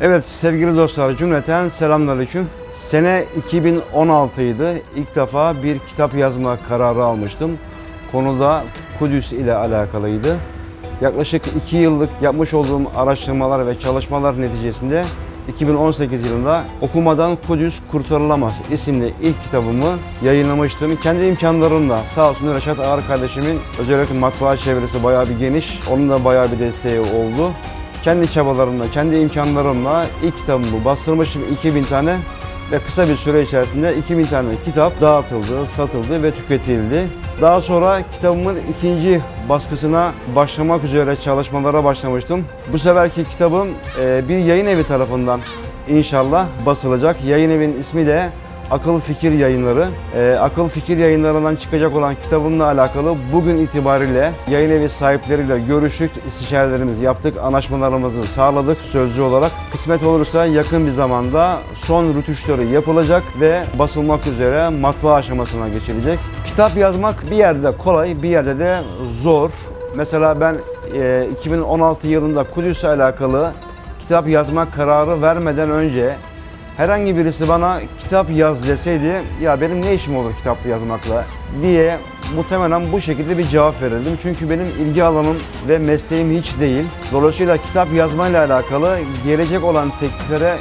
Evet sevgili dostlar cümleten selamünaleyküm. Sene 2016 idi. İlk defa bir kitap yazma kararı almıştım. Konuda Kudüs ile alakalıydı. Yaklaşık 2 yıllık yapmış olduğum araştırmalar ve çalışmalar neticesinde 2018 yılında Okumadan Kudüs Kurtarılamaz isimli ilk kitabımı yayınlamıştım. Kendi imkanlarımla sağ olsun Reşat Ağar kardeşimin özellikle matbaa çevresi bayağı bir geniş. Onun da bayağı bir desteği oldu kendi çabalarımla, kendi imkanlarımla ilk kitabımı bastırmıştım 2000 tane ve kısa bir süre içerisinde 2000 tane kitap dağıtıldı, satıldı ve tüketildi. Daha sonra kitabımın ikinci baskısına başlamak üzere çalışmalara başlamıştım. Bu seferki kitabım e, bir yayın evi tarafından inşallah basılacak. Yayın evinin ismi de Akıl Fikir Yayınları. Ee, Akıl Fikir Yayınlarından çıkacak olan kitabımla alakalı bugün itibariyle yayın evi sahipleriyle görüştük, istişarelerimizi yaptık, anlaşmalarımızı sağladık sözlü olarak. Kısmet olursa yakın bir zamanda son rütuşları yapılacak ve basılmak üzere matbaa aşamasına geçilecek. Kitap yazmak bir yerde kolay, bir yerde de zor. Mesela ben e, 2016 yılında Kudüs'le alakalı kitap yazmak kararı vermeden önce herhangi birisi bana kitap yaz deseydi ya benim ne işim olur kitap yazmakla diye muhtemelen bu şekilde bir cevap verirdim. Çünkü benim ilgi alanım ve mesleğim hiç değil. Dolayısıyla kitap yazmayla alakalı gelecek olan tekliflere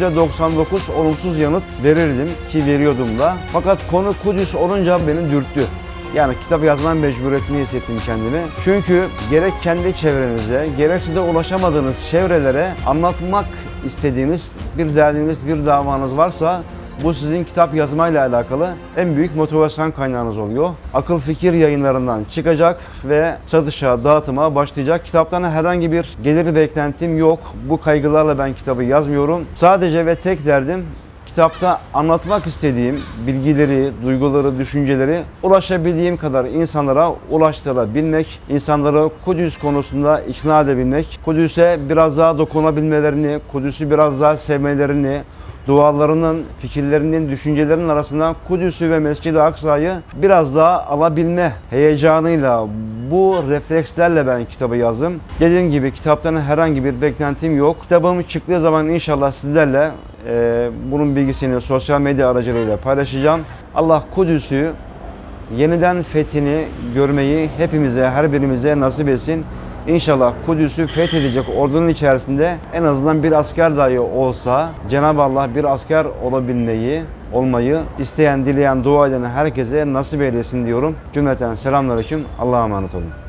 %99 olumsuz yanıt verirdim ki veriyordum da. Fakat konu Kudüs olunca beni dürttü. Yani kitap yazma mecburiyetini hissettim kendimi. Çünkü gerek kendi çevrenize, gerekse de ulaşamadığınız çevrelere anlatmak istediğiniz bir derdiniz, bir davanız varsa bu sizin kitap yazmayla alakalı en büyük motivasyon kaynağınız oluyor. Akıl Fikir yayınlarından çıkacak ve satışa, dağıtıma başlayacak. Kitaptan herhangi bir gelir beklentim yok. Bu kaygılarla ben kitabı yazmıyorum. Sadece ve tek derdim kitapta anlatmak istediğim bilgileri, duyguları, düşünceleri ulaşabildiğim kadar insanlara ulaştırabilmek, insanları Kudüs konusunda ikna edebilmek, Kudüs'e biraz daha dokunabilmelerini, Kudüs'ü biraz daha sevmelerini, dualarının, fikirlerinin, düşüncelerinin arasından Kudüs'ü ve Mescid-i Aksa'yı biraz daha alabilme heyecanıyla, bu reflekslerle ben kitabı yazdım. Dediğim gibi kitaptan herhangi bir beklentim yok. Kitabım çıktığı zaman inşallah sizlerle e, bunun bilgisini sosyal medya aracılığıyla paylaşacağım. Allah Kudüs'ü yeniden fethini görmeyi hepimize, her birimize nasip etsin. İnşallah Kudüs'ü fethedecek ordunun içerisinde en azından bir asker dahi olsa Cenab-ı Allah bir asker olabilmeyi, olmayı isteyen, dileyen, dua eden herkese nasip eylesin diyorum. Cümleten selamünaleyküm. Allah'a emanet olun.